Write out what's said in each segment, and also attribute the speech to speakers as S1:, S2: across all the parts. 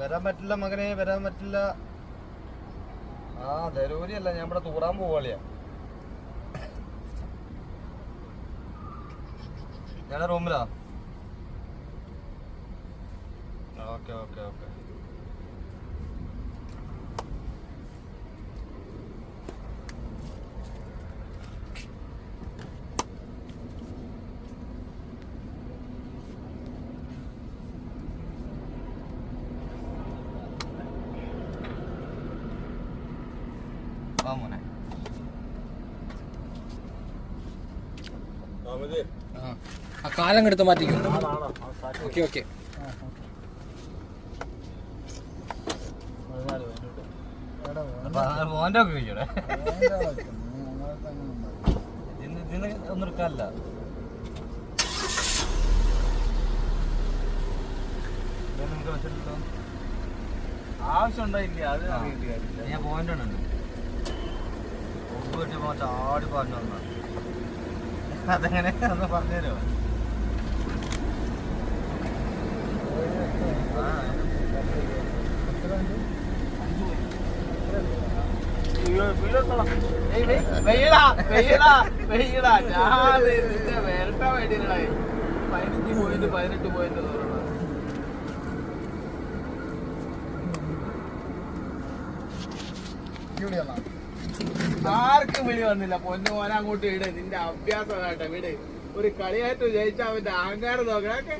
S1: വരാൻ പറ്റില്ല മകനെ വരാൻ പറ്റില്ല. ആ ധരൂരി അല്ല ഞാൻ ഇവിടെ തൂറാൻ പോവാളിയാ. ഞാൻ റൂമിലാ. Okay okay okay. വാ മോനെ
S2: ആ കാലം എടുത്ത് മാറ്റിക്കും. Okay okay.
S1: മോന്റെ ഒക്കെ കഴിച്ചോടെ? ഇതിന് ഒന്നും എടുക്കാനല്ല.
S3: ആവശ്യം ഉണ്ടായില്ല അത് അറിയേണ്ട കാര്യമില്ല.
S1: ഞാൻ പോയിന്റ് ഉണ്ട് ഒമ്പ് കിട്ടിയപ്പോ ചാടി പറഞ്ഞു വന്ന അതെങ്ങനെ ഒന്ന് പറഞ്ഞുതരോ
S3: വെയ്യടാ വെയ്യടാ വെയ്യടാ ഞാൻ നിന്റെ വരട്ട വേണ്ടിയിട്ടാ പതിനഞ്ച് പോയിന്റ് പതിനെട്ട് പോയിന്റ് ആർക്കും വിളി വന്നില്ല. പൊന്നു മോനെ അങ്ങോട്ട് ഇട്. നിന്റെ അഭ്യാസം കേട്ടോ വിട്. ഒരു കളിയായിട്ട് ജയിച്ച അവന്റെ അഹങ്കാരം നോക്കണൊക്കെ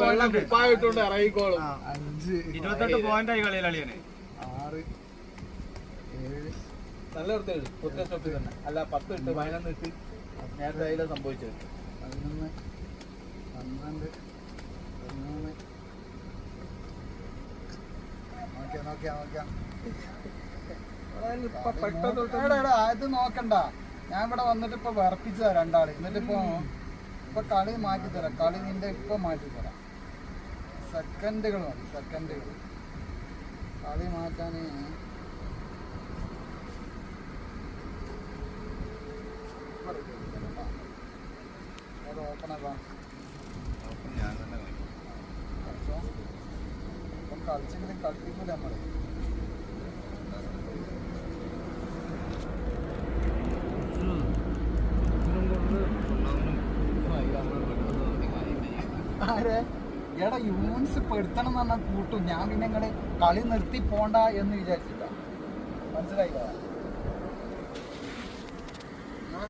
S3: വെള്ളം. കുപ്പായിട്ടുണ്ട് ഇറങ്ങിക്കോളും.
S1: ഇരുപത്തെട്ട് പോയിന്റ് ആയി കളിയിലാളിയാണ്
S3: നല്ല വൃത്തി കുത്തിയ സ്റ്റോപ്പിൽ തന്നെ. അല്ല പത്ത് ഇട്ട് പതിനൊന്ന് ഇട്ട് നേരത്തെ അതിലെ സംഭവിച്ചത്. ഇപ്പൊ
S4: അത് നോക്കണ്ട. ഞാൻ ഇവിടെ വന്നിട്ട് ഇപ്പൊ വിറപ്പിച്ചതാ രണ്ടാൾ. എന്നിട്ട് ഇപ്പൊ ഇപ്പൊ കളി മാറ്റി തരാം. കളി നിന്റെ ഇപ്പൊ മാറ്റി തരാം. സെക്കൻഡുകൾ മതി സെക്കൻഡുകൾ. കളി മാറ്റാന്. ഓപ്പണ ഓപ്പൺ ഞാൻ ഇപ്പം കളിച്ചെങ്കിലും കളിപ്പിക്കൂല നമ്മൾ ആരെ? എടാ യൂണിറ്റ്സ് പെടുത്തണം എന്ന് പറഞ്ഞാൽ കൂട്ടും. ഞാൻ പിന്നെ കളി നിർത്തി പോണ്ട എന്ന് വിചാരിച്ചില്ല മനസ്സിലായില്ല?